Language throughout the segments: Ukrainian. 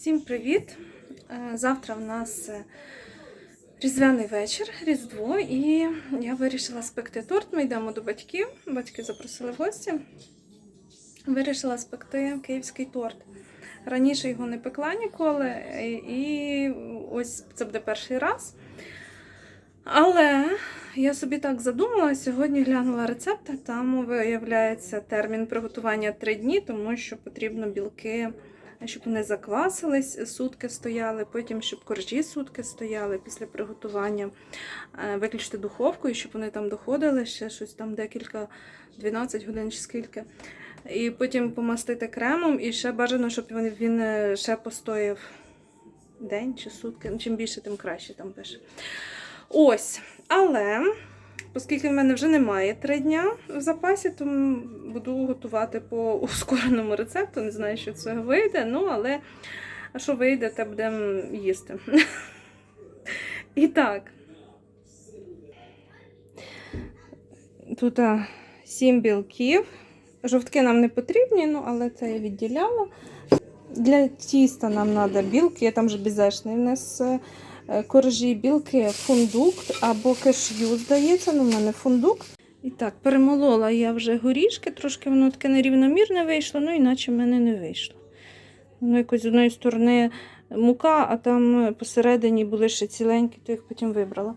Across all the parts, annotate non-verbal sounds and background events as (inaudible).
Всім привіт! Е, Завтра в нас е, різдвяний вечір, Різдво, і я вирішила спекти торт. Ми йдемо до батьків. Батьки запросили в гості. Вирішила спекти київський торт. Раніше його не пекла ніколи, і ось це буде перший раз. Але я собі так задумала, сьогодні глянула рецепт, там виявляється термін приготування 3 дні, тому що потрібно білки щоб вони заквасились, сутки стояли, потім, щоб коржі сутки стояли після приготування, е, виключити духовку, і щоб вони там доходили, ще щось там декілька, 12 годин чи скільки. І потім помастити кремом, і ще бажано, щоб він, він е, ще постояв день чи сутки. Ну, Чим більше, тим краще там пише. Ось. Але, оскільки в мене вже немає три дня в запасі, то буду готувати по ускореному рецепту. Не знаю, що це вийде. Ну, але що вийде, те будемо їсти. І так. Тут а, сім білків. Жовтки нам не потрібні, ну, але це я відділяла. Для тіста нам треба білки, я там вже бізешний в коржі, білки, фундук або кешю, здається, ну в мене фундук. І так, перемолола я вже горішки, трошки воно таке нерівномірне вийшло, ну іначе в мене не вийшло. Воно якось з одної сторони мука, а там посередині були ще ціленькі, то їх потім вибрала.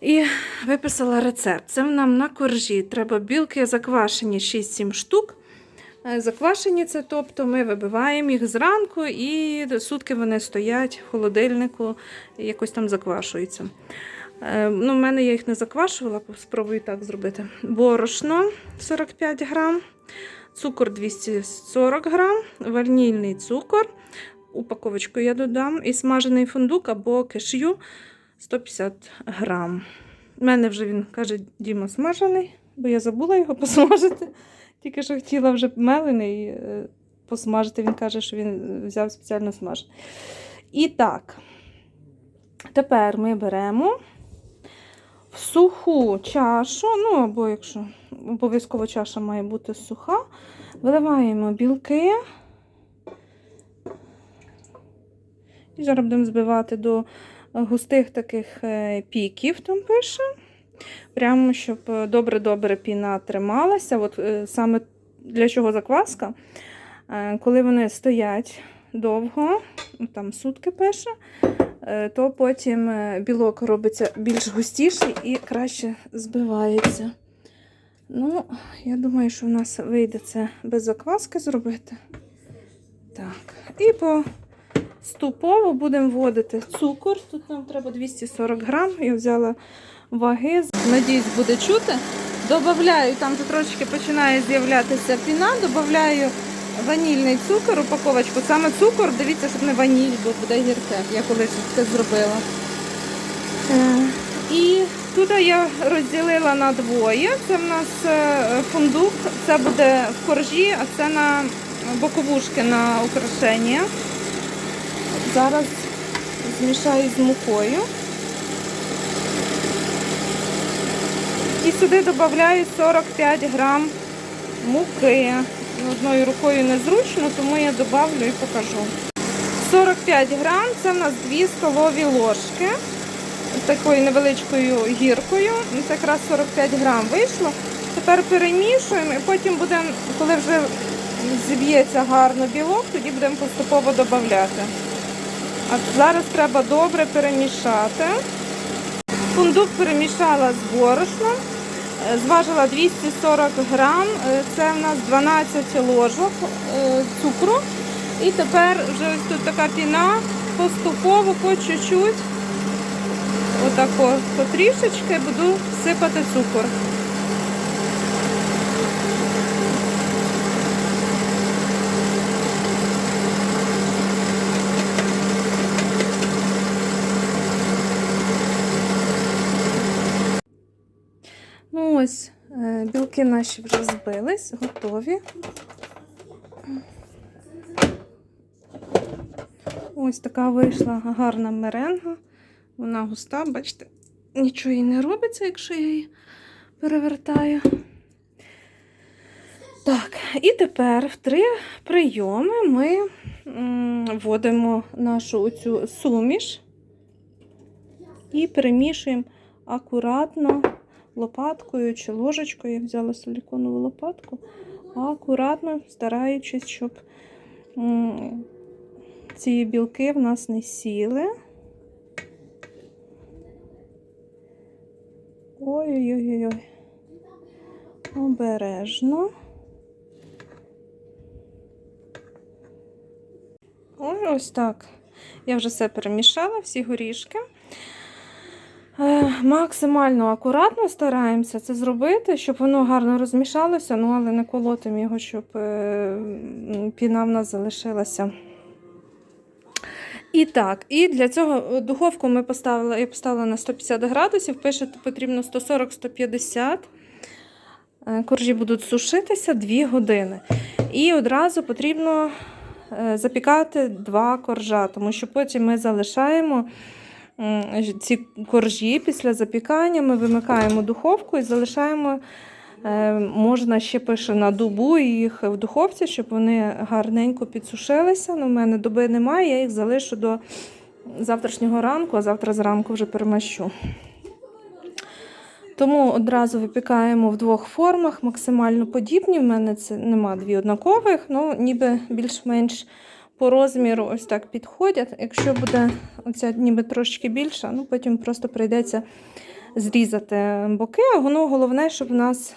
І виписала рецепт. Це нам на коржі. Треба білки заквашені 6-7 штук. Е, Заквашені це, тобто ми вибиваємо їх зранку і сутки вони стоять в холодильнику, якось там заквашуються. Е, Ну, в мене я їх не заквашувала, спробую так зробити. Борошно 45 грам, цукор 240 грам, ванільний цукор. Упаковочку я додам. І смажений фундук або кешю 150 грам. У мене вже він каже, Діма смажений, бо я забула його (laughs) посмажити. Тільки що хотіла вже мелений е, посмажити. Він каже, що він взяв спеціально смажений. І так, тепер ми беремо в суху чашу, ну або якщо обов'язково чаша має бути суха, виливаємо білки. І зараз будемо збивати до густих таких е, піків, там пише. Прямо, щоб добре-добре піна трималася. От е, Саме для чого закваска, Е, коли вони стоять довго, ну, там сутки пише, е, то потім білок робиться більш густіший і краще збивається. Ну, я думаю, що в нас вийде це без закваски зробити. Так, і поступово будемо вводити цукор. Тут нам треба 240 грам. Я взяла ваги. Надіюсь, буде чути. Добавляю, там вже трошки починає з'являтися піна, додаю ванільний цукор, упаковочку. Саме цукор, дивіться, щоб не ваніль, бо буде гірке. Я колись це зробила. Е, І тут я розділила на двоє. Це в нас е, фундук, це буде в коржі, а це на боковушки на украшення. Зараз змішаю з мукою. І сюди додаю 45 грам муки. Одною рукою незручно, тому я додавлю і покажу. 45 грам це в нас 2 столові ложки. Такою невеличкою гіркою. Це якраз 45 грам вийшло. Тепер перемішуємо і потім будемо, коли вже зіб'ється гарно білок, тоді будемо поступово додавати. А зараз треба добре перемішати. Фундук перемішала з борошном, е, зважила 240 грам, е, це в нас 12 ложок е, цукру. І тепер вже ось тут така піна, поступово по чуть-чуть, отако потрішечки буду сипати цукор. Ось, е, білки наші вже збились, готові. Ось така вийшла гарна меренга. Вона густа, бачите, нічого їй не робиться, якщо я її перевертаю. Так, і тепер в три прийоми ми вводимо нашу оцю суміш і перемішуємо акуратно лопаткою чи ложечкою. Я взяла силіконову лопатку, акуратно стараючись, щоб ці білки в нас не сіли. Ой-ой-ой. Обережно. Ой, ось так. Я вже все перемішала, всі горішки. Е, Максимально акуратно стараємося це зробити, щоб воно гарно розмішалося, ну але не колотимо його, щоб е, піна в нас залишилася. І так, і для цього духовку ми поставили, я поставила на 150 градусів, пишете потрібно 140-150. Е, Коржі будуть сушитися 2 години. І одразу потрібно е, запікати два коржа, тому що потім ми залишаємо ці коржі після запікання, ми вимикаємо духовку і залишаємо. е, Можна ще пише на добу їх в духовці, щоб вони гарненько підсушилися. Ну, в мене доби немає, я їх залишу до завтрашнього ранку, а завтра зранку вже перемащу. Тому одразу випікаємо в двох формах, максимально подібні. В мене це нема дві однакових, ну ніби більш-менш по розміру ось так підходять. Якщо буде оця ніби трошки більша, ну потім просто прийдеться зрізати боки, а воно головне, щоб в нас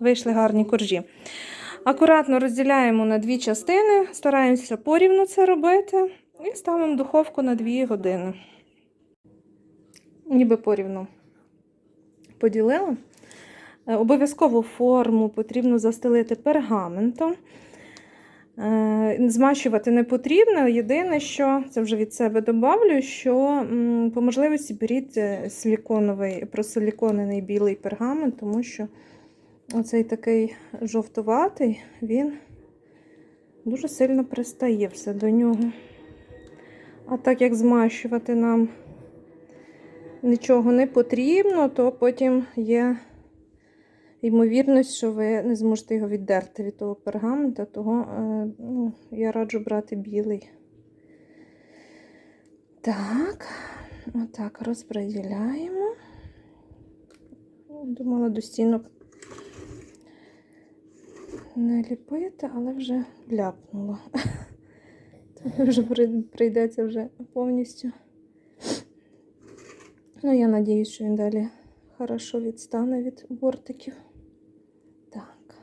вийшли гарні коржі. Акуратно розділяємо на дві частини, стараємося порівну це робити і ставимо духовку на 2 години. Ніби порівну поділила. Е, Обов'язково форму потрібно застелити пергаментом. Е, Змащувати не потрібно. Єдине, що це вже від себе добавлю, що по можливості беріть е, силіконовий, просиліконений білий пергамент, тому що оцей такий жовтуватий, він дуже сильно пристає все до нього. А так як змащувати нам нічого не потрібно, то потім є ймовірність, що ви не зможете його віддерти від того пергамента, того е, ну, я раджу брати білий. Так, отак розподіляємо. Думала до стінок не ліпити, але вже ляпнула. Вже прийдеться вже повністю. Ну, я надіюсь, що він далі хорошо відстане від бортиків. Так.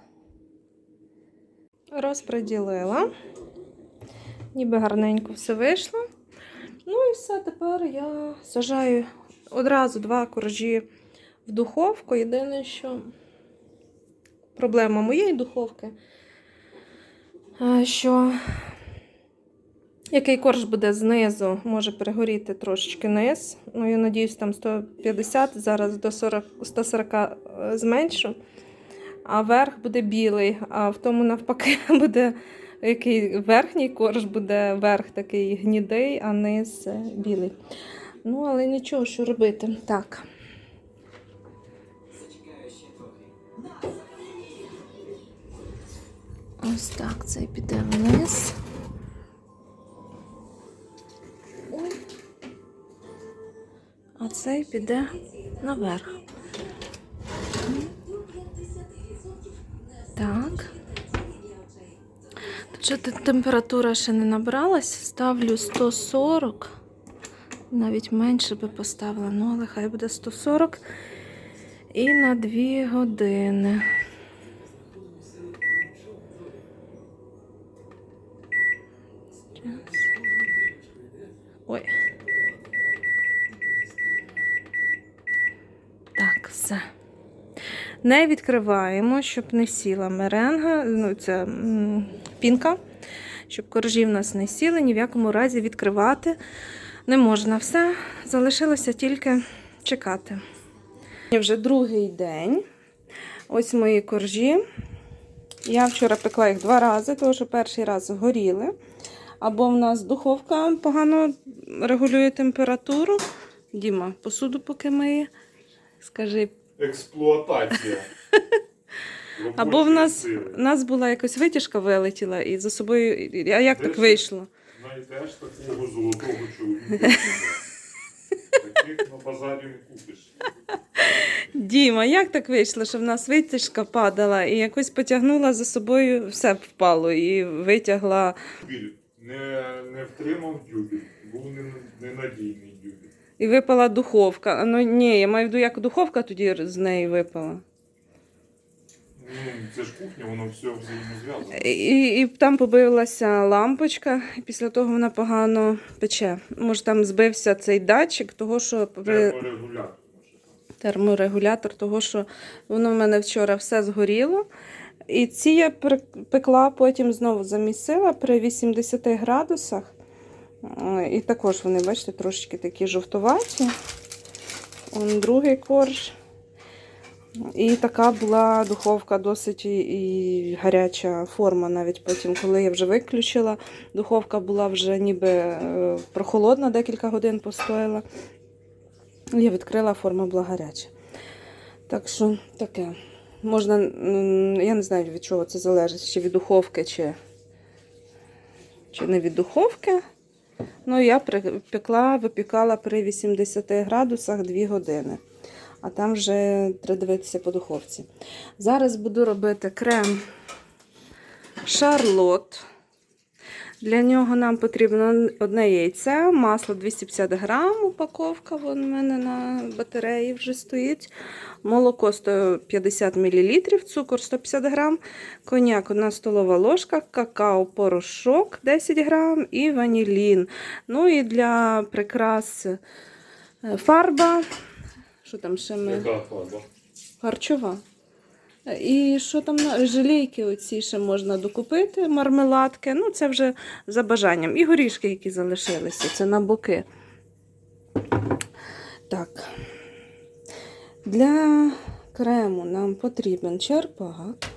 Розподілила. Ніби гарненько все вийшло. Ну і все, тепер я сажаю одразу два коржі в духовку. Єдине, що проблема моєї духовки, що який корж буде знизу, може перегоріти трошечки низ. Ну, я надіюсь, там 150, зараз до 40, 140 е, зменшу. А верх буде білий, а в тому навпаки (laughs) буде який верхній корж буде верх такий гнідий, а низ е, білий. Ну, але нічого, що робити. Так. Ось так це піде вниз. А цей піде наверх. Так. Ще температура ще не набралась. Ставлю 140. Навіть менше би поставила, ну але хай буде 140. І на 2 години. Ой. Так, все. Не відкриваємо, щоб не сіла меренга, ну, це пінка, щоб коржі в нас не сіли, ні в якому разі відкривати не можна. Все, залишилося тільки чекати. Вже другий день. Ось мої коржі. Я вчора пекла їх два рази, тому що перший раз горіли. Або в нас духовка погано регулює температуру. Діма, посуду поки миє. Скажи, Експлуатація. (laughs) Або в нас, в нас була якась витяжка вилетіла і за собою. А як так Десь- вийшло? Теж такого золотого чоловіка. Таких на базарі не купиш. Діма, як так вийшло, що в нас витяжка падала і якось потягнула за собою, все впало і витягла. Не, не втримав дюбіль, був ненадійний дюбіль. І випала духовка. А, Ну ні, я маю в виду, як духовка тоді з неї випала. Ну, це ж кухня, воно все взаємозв'язано. І, і, і там побилася лампочка, і після того вона погано пече. Може, там збився цей датчик, того, що Терморегулятор. терморегулятор, того, що воно в мене вчора все згоріло. І ці я пекла, потім знову замісила при 80 градусах. Е, І також вони, бачите, трошечки такі жовтуваті. Он другий корж. І така була духовка досить і, і гаряча форма. Навіть потім, коли я вже виключила, духовка була вже ніби е, прохолодна, декілька годин постояла. Я відкрила, форма була гаряча. Так що таке. Можна, я не знаю, від чого це залежить, чи від духовки, чи, чи не від духовки. Ну, я пекла, випікала при 80 градусах 2 години. А там вже треба дивитися по духовці. Зараз буду робити крем шарлот. Для нього нам потрібно одне яйце, масло 250 грам, упаковка вон у мене на батареї вже стоїть. Молоко 150 мл, цукор 150 грам, коньяк 1 столова ложка, какао-порошок 10 грам і ванілін. Ну і для прикрас е, фарба. Що там ще ми? Яка фарба? Харчова. І що там на желейки оці ще можна докупити, мармеладки. Ну, це вже за бажанням. І горішки, які залишилися, це на боки. Так. Для крему нам потрібен черпак.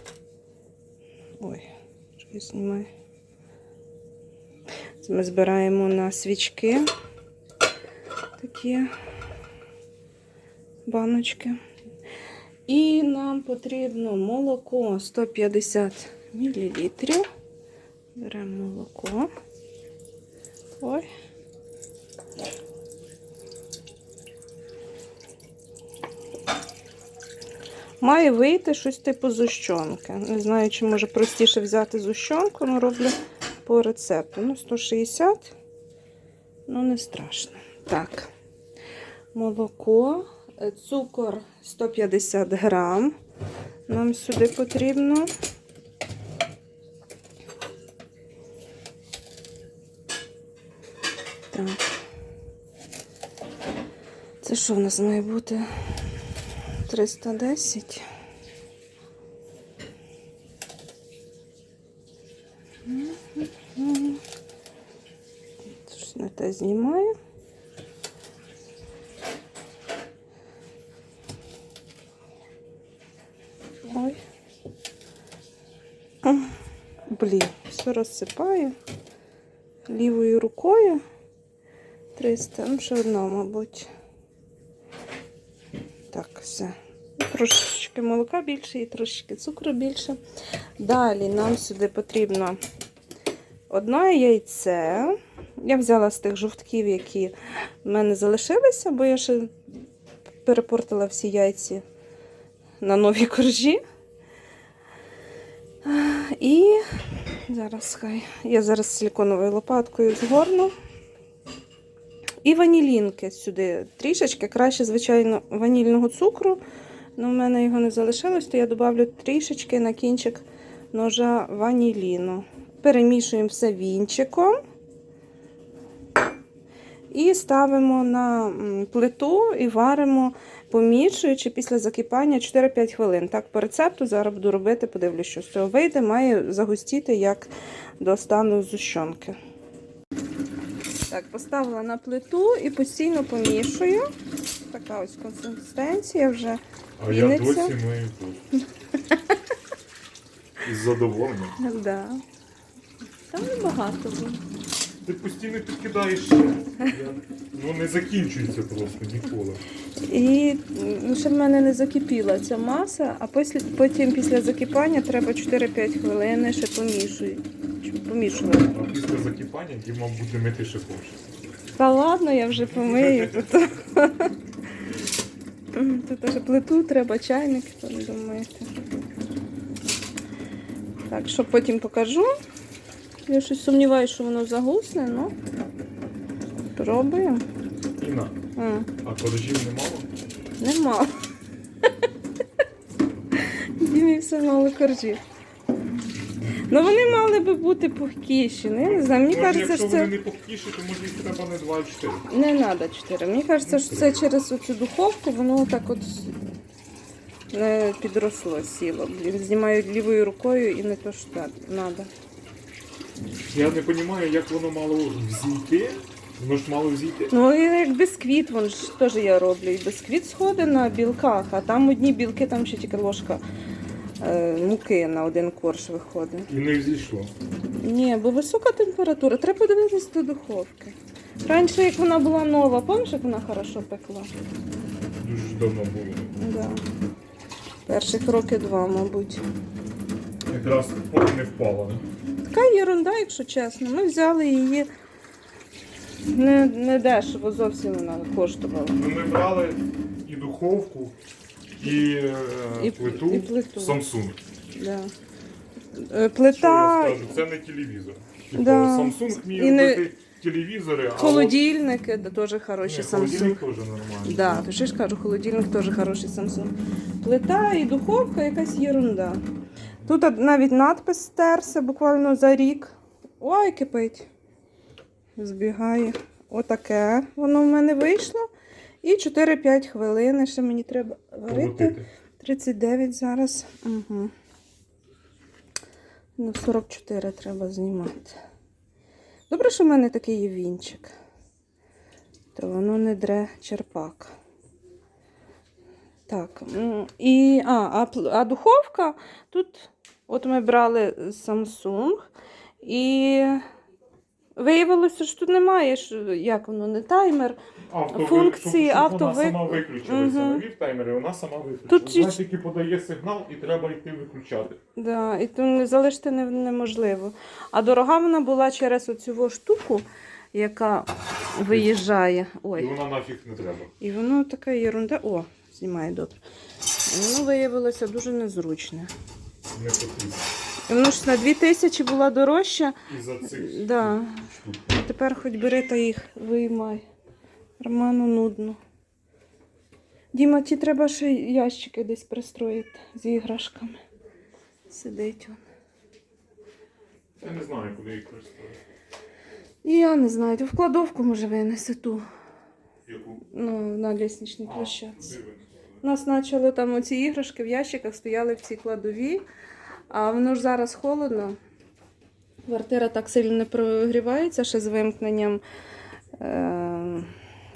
Ой, що я знімаю. Це ми збираємо на свічки. Такі баночки. І нам потрібно молоко 150 мл. Беремо молоко. Ой. Має вийти щось типу зущенки. Не знаю, чи може простіше взяти зущенку, але роблю по рецепту. Ну, 160, ну не страшно. Так, молоко, цукор 150 грам. Нам сюди потрібно. Так. Це що в нас має бути? 310. Мгм. Щось не те знімаю. Ой. М, Все розсипаю лівою рукою. 300, ну ще одна, мабуть. Так, все. Трошечки молока більше і трошечки цукру більше. Далі нам сюди потрібно одне яйце. Я взяла з тих жовтків, які в мене залишилися, бо я ще перепортила всі яйці на нові коржі. І зараз хай. Я зараз силіконовою лопаткою згорну. І ванілінки сюди трішечки. Краще, звичайно, ванільного цукру. але в мене його не залишилось, то я додавлю трішечки на кінчик ножа ваніліну. Перемішуємо все вінчиком. І ставимо на плиту і варимо, помішуючи після закипання 4-5 хвилин. Так, по рецепту зараз буду робити, подивлюсь, що з цього вийде. Має загустіти як до стану зущенки. Так, поставила на плиту і постійно помішую. Така ось консистенція вже. А я досі мию тут. (laughs) Із задоволенням. Да. Там небагато було. Ти постійно підкидаєш. ще. Ну не закінчується просто ніколи. І ну, ще в мене не закипіла ця маса, а після, потім після закипання треба 4-5 хвилин ще помішую. хочу помішувати. А після закипання Діма буде мити ще хоче. Та ладно, я вже помию. (laughs) Тут, тут аж плиту треба, чайник там домити. Так, що потім покажу. Я щось сумніваюся, що воно загусне, ну. Пробуємо. Інна, А, а коржів немало? нема. Дімі все мало коржів. Ну вони мали би бути пухкіші. Ну, я не знаю, мені Може, кажеться, якщо що це. вони не пухтіші, то може їх треба не 2, а 4. Не треба 4. Мені кажеться, що це через оцю духовку, воно так от не підросло, сіло. Блін, знімаю лівою рукою і не то що треба. Я не розумію, як воно мало взійти. Воно ж мало взійти. Ну і як бісквіт, вон ж теж я роблю. І бісквіт сходить на білках, а там одні білки, там ще тільки ложка е, муки на один корж виходить. І не взійшло. Ні, бо висока температура, треба подивитися до духовки. Раніше, як вона була нова, пам'ятаєш, як вона хорошо пекла? Дуже давно було. Да. Перших роки два, мабуть. Якраз поки не впало. Така єрунда, якщо чесно. Ми взяли її не, не дешево, зовсім вона коштувала. Ну, ми брали і духовку, і, е, І- плиту, і плиту. Samsung. Да. Е, Що я Плита, скажу, це не телевізор. Типу, Да. Samsung вміє І не- робити телевізори, а от- холодильники, да, теж хороші Ні, Samsung. холодильник теж нормальний. Да, то ж кажу, холодильник теж хороший Samsung. Плита і духовка якась єрунда. Тут навіть надпис стерся буквально за рік. Ой, кипить. Збігає. Отаке воно в мене вийшло. І 4-5 хвилин. Ще мені треба варити. 39 зараз. Угу. Ну, 44 треба знімати. Добре, що в мене такий є вінчик. То воно не дре черпак. Так. І, а, а, а духовка тут, от ми брали Samsung, і виявилося, що тут немає, що- як воно, не таймер. Авто, Функції щоб вона сама виключилася. Мгм. Навів таймер, і вона сама виключилася. Вона тільки подає сигнал і треба йти виключати. Да, і то залишити неможливо. А дорога вона була через оцю штуку, яка виїжджає. І вона нафіг не треба. І воно така ерунда. О, знімає добре. Воно виявилося дуже незручне. Не потрібно. І воно ж на 2000 була дорожча. І за цих Да. штук. А тепер хоч бери та їх виймай. Роману нудно. Діма, ті треба ще ящики десь пристроїти з іграшками. Сидить він. Я не знаю, куди їх користувати. І я не знаю, в кладовку може винесе ту Яку? ну, на лісничній площадці. У нас почали там оці іграшки в ящиках стояли в цій кладові, а воно ж зараз холодно. Квартира так сильно не прогрівається ще з вимкненням е-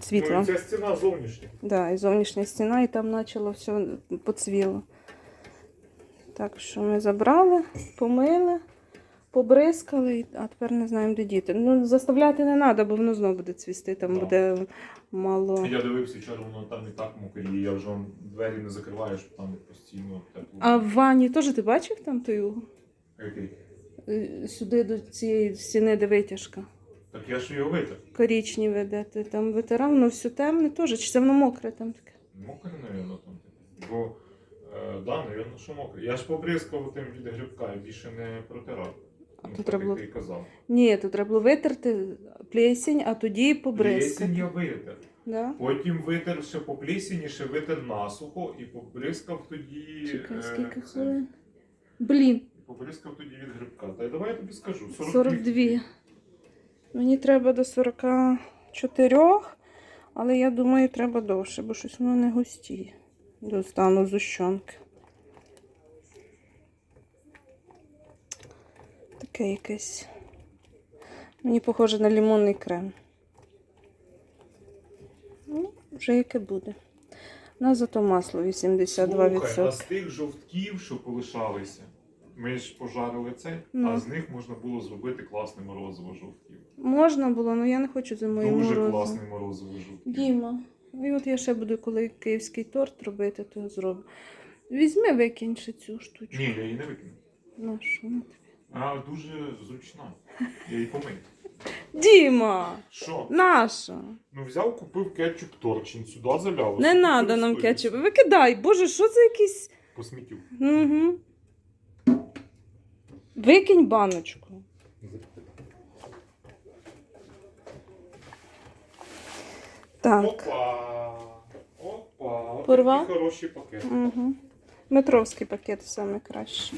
світла. Ну, і ця стіна зовнішня. Да, і зовнішня стіна, і там почало все поцвіло. Так що ми забрали, помили, побризкали, а тепер не знаємо, де діти. Ну, заставляти не треба, бо воно знову буде цвісти, там Да. буде мало. Я дивився вчора, воно там і так мокрі, я вже вам двері не закриваю, щоб там постійно тепло. А в ванні теж ти бачив там угол? Який? Е, Сюди до цієї стіни, де витяжка. Так я ж його витер. Корічневе, де ти там витирав, воно все темне теж. Чи це воно мокре там таке? Мокре, напевно, там. Бо, е, да, напевно, що мокре. Я ж побризкав тим від грибка і більше не протирав. А треба було- казав. Ні, тут треба було витерти плесінь, а тоді побризкати. Плесінь я витер. Да? Потім витер ще по плесені, ще витер насухо і побризкав тоді. Чекай, е, скільки хвилин? Блін, Побризкав тоді від грибка. Та й давай я тобі скажу. 42. 42. Мені треба до 44, але я думаю, треба довше, бо щось воно не густіє. Достану зущенки. Таке якесь. Мені похоже на лимонний крем. Ну, вже яке буде. У нас зато масло 82%. Слухай, а з тих жовтків, що полишалися, ми ж пожарили це, Ну. а з них можна було зробити класне морозиво жовтків. Можна було, але я не хочу зимою Дуже морозиво. класне морозиво жовтків. Діма, і от я ще буду, коли київський торт робити, то зроблю. Візьми, викинь ще цю штучку. Ні, я її не викину. Ну, що? А дуже зручна. Я її помив. Діма! Що? Наша! Ну взяв, купив кетчуп торчин, сюди заляв. Не треба нам кетчуп. Викидай, боже, що це якийсь. Посміттю. Угу. Викинь баночку. Так. Опа! Опа! Порвав? такі хороші пакети. Угу. Метровський пакет саме краще.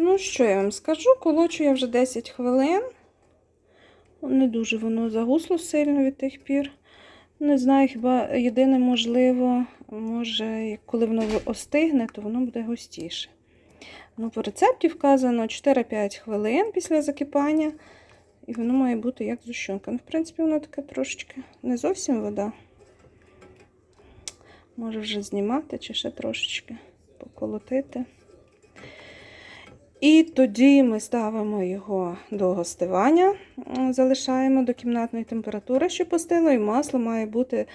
Ну, що я вам скажу? Колочу я вже 10 хвилин. Не дуже воно загусло сильно від тих пір. Не знаю, хіба єдине можливо, може, коли воно остигне, то воно буде густіше. Ну, по рецепті вказано 4-5 хвилин після закипання. І воно має бути як зущенка. Ну, в принципі, воно таке трошечки не зовсім вода. Може вже знімати чи ще трошечки поколотити. І тоді ми ставимо його до гостивання, залишаємо до кімнатної температури, що постило, і масло має бути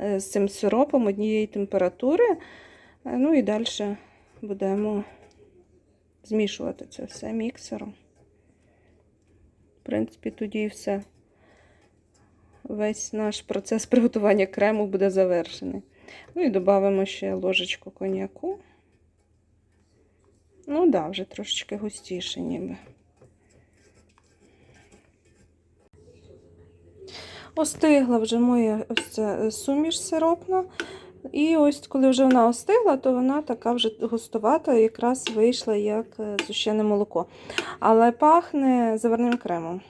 е, з цим сиропом однієї температури. Е, Ну і далі будемо змішувати це все міксером. В принципі, тоді все. Весь наш процес приготування крему буде завершений. Ну і додамо ще ложечку коньяку. Ну так, да, вже трошечки густіше ніби. Остигла вже моя ось ця е, суміш сиропна. І ось коли вже вона остигла, то вона така вже густувата, якраз вийшла як е, зущене молоко. Але пахне заварним кремом.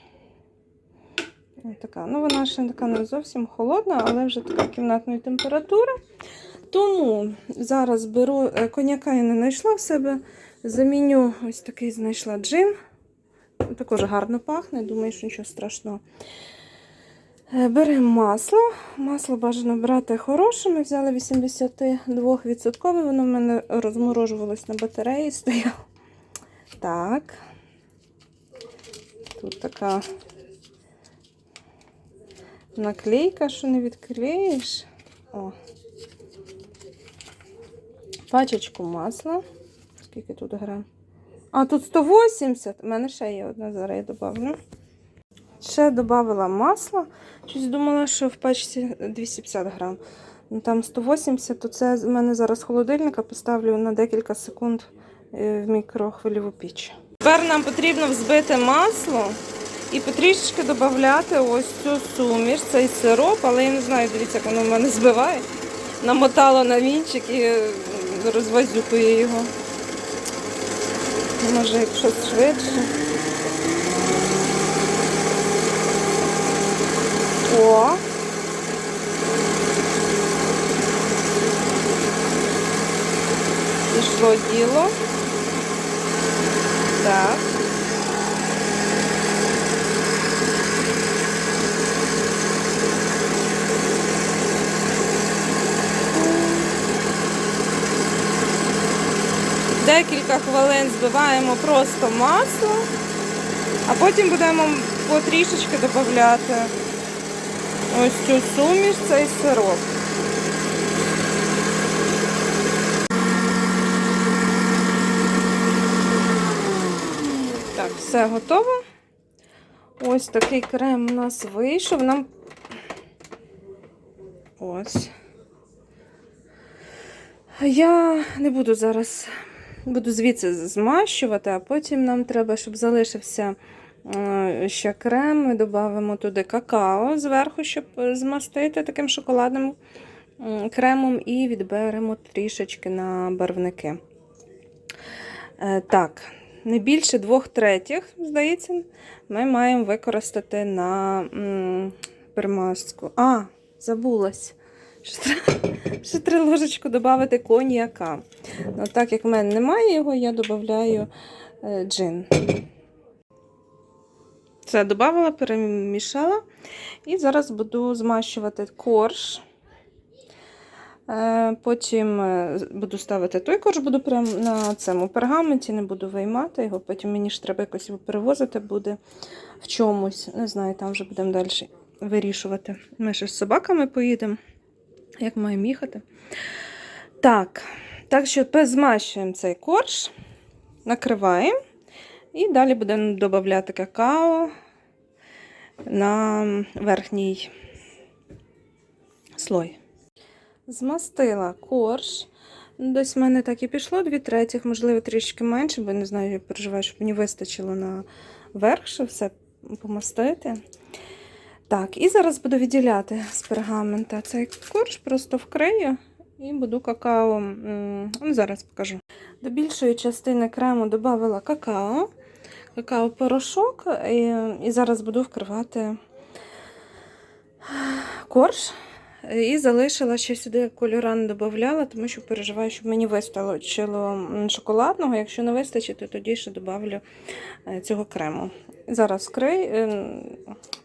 Така. Ну, вона ще така не зовсім холодна, але вже така кімнатної температури. Тому зараз беру е, коньяка я не знайшла в себе. Заміню ось такий знайшла джин. Також гарно пахне, думаю, що нічого страшного. Е, Беремо масло. Масло бажано брати хороше. Ми взяли 82%. Воно в мене розморожувалось на батареї, стояло. Так. Тут така наклейка, що не відклеїш. О. Пачечку масла. Скільки тут грам? А, тут 180. У мене ще є одна, зараз я добавлю. Ще додала масло. Щось думала, що в пачці 250 грам. Ну, там 180, то це в мене зараз з холодильника поставлю на декілька секунд е, в мікрохвильову піч. Тепер нам потрібно взбити масло і потрішечки додати ось цю суміш, цей сироп, але я не знаю, дивіться, як воно в мене збиває. Намотала на вінчик і розвазюкує його. Може, якщо швидше. О. Пішло діло. Так. Декілька хвилин збиваємо просто масло, а потім будемо потрішечки додати ось цю суміш, цей сироп. Так, все готово. Ось такий крем у нас вийшов. Нам ось. Я не буду зараз, буду звідси змащувати, а потім нам треба, щоб залишився е, ще крем. Ми додамо туди какао зверху, щоб змастити таким шоколадним кремом, і відберемо трішечки на барвники. Е, Так, не більше двох третіх, здається, ми маємо використати на м, пермазку. А, забулась. Ще треба ложечку додати коньяка. Ну, так як в мене немає його, я додаю е, джин. Це додала, перемішала. І зараз буду змащувати корж. Е, Потім е, буду ставити той корж, буду прямо на цьому пергаменті, не буду виймати його. Потім мені ж треба якось його перевозити буде в чомусь. Не знаю, там вже будемо далі вирішувати. Ми ще з собаками поїдемо, як маємо їхати. Так, Так що змащуємо цей корж, накриваємо і далі будемо додавати какао на верхній слой. Змастила корж. Десь в мене так і пішло, дві третіх, можливо, трішки менше, бо не знаю, я переживаю, щоб мені вистачило на верх, щоб все помастити. Так, і зараз буду відділяти з пергамента цей корж, просто вкрию і буду какао. Ну, зараз покажу. До більшої частини крему додала какао, какао-порошок, і, і зараз буду вкривати корж. І залишила ще сюди кольора не додавала, тому що переживаю, щоб мені вистачило шоколадного. Якщо не вистачить, то тоді ще додавлю е, цього крему. Зараз е,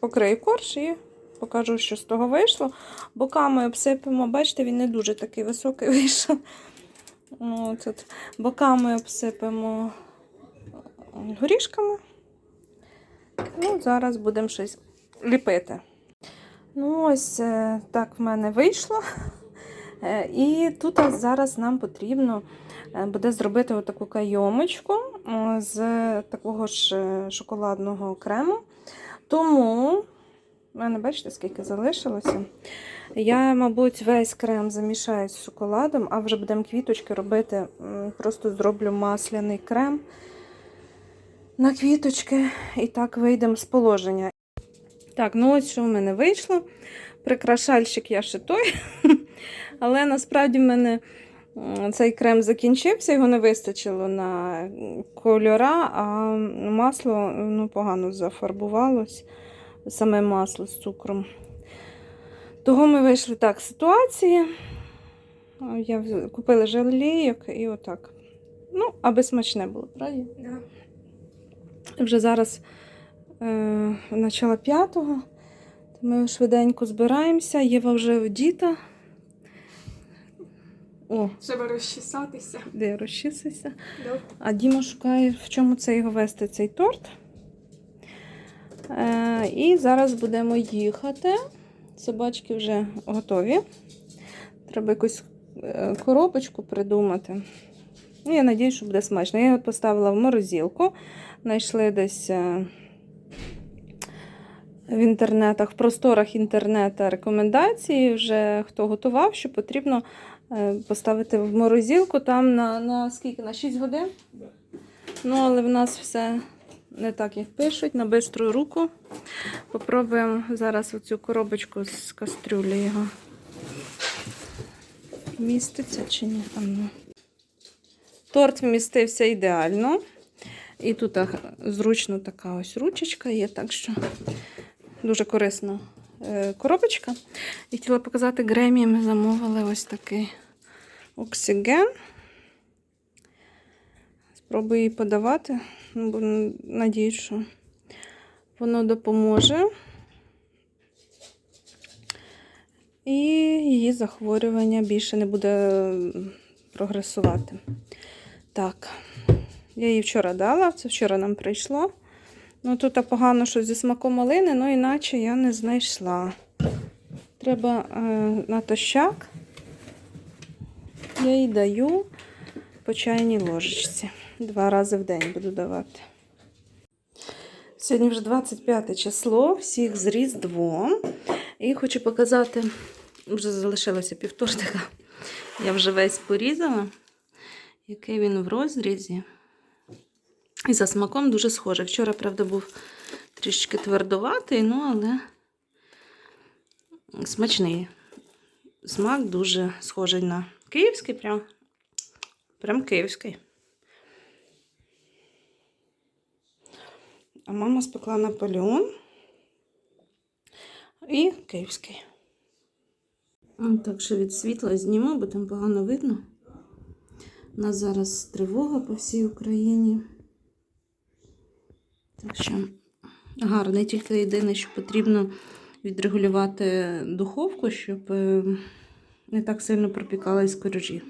покрию корж і покажу, що з того вийшло. Боками обсипемо, бачите, він не дуже такий високий (laughs) вийшов. Тут боками обсипемо горішками. Ну, зараз будемо щось ліпити. Ну, ось е, так в мене вийшло. (laughs) Е, І тут зараз нам потрібно е, буде зробити отаку кайомочку з такого ж шоколадного крему. Тому, в мене бачите, скільки залишилося. Я, мабуть, весь крем замішаю з шоколадом, а вже будемо квіточки робити. Просто зроблю масляний крем на квіточки і так вийдемо з положення. Так, ну ось що в мене вийшло. Прикрашальщик я ще той. (laughs) Але насправді в мене цей крем закінчився, його не вистачило на кольора, а масло ну, погано зафарбувалось, саме масло з цукром. Того ми вийшли так з ситуації. Я купила жалійок і отак. Ну, аби смачне було, правда? Да. Вже зараз е, начало п'ятого. то Ми швиденько збираємося. Єва вже вдіта. О, Треба розчесатися. де розчистися. Да. А Діма шукає, в чому це його вести цей торт. Е, і зараз будемо їхати. Собачки вже готові. Треба якусь е, коробочку придумати. Ну, я сподіваюся, що буде смачно. Я його поставила в морозилку. Знайшли десь е, в інтернетах, в просторах інтернету рекомендації. Вже хто готував, що потрібно е, поставити в морозилку там на, на скільки? На 6 годин. Ну, але в нас все не так, як пишуть, на бистру руку. Попробуємо зараз оцю коробочку з кастрюлі його. Міститься чи ні? Ну. Торт вмістився ідеально. І тут зручно така ось ручечка є, так що дуже корисна е, коробочка. І хотіла показати Гремі, ми замовили ось такий оксиген. Спробую її подавати, ну, бо надіюсь, що воно допоможе. І її захворювання більше не буде прогресувати. Так, я її вчора дала, це вчора нам прийшло. Ну, тут погано щось зі смаком малини, ну іначе я не знайшла. Треба е, натощак. Я їй даю по чайній ложечці. Два рази в день буду давати. Сьогодні вже 25 число, всіх з Різдвом. І хочу показати, вже залишилося півтортика. Я вже весь порізала, який він в розрізі. І за смаком дуже схожий. Вчора, правда, був трішки твердоватий, ну, але смачний. Смак дуже схожий на київський, прям, прям київський. А мама спекла Наполеон і київський. Так що від світла зніму, бо там погано видно. У нас зараз тривога по всій Україні. Так що гарний, тільки єдине, що потрібно відрегулювати духовку, щоб е, не так сильно пропікались коржі.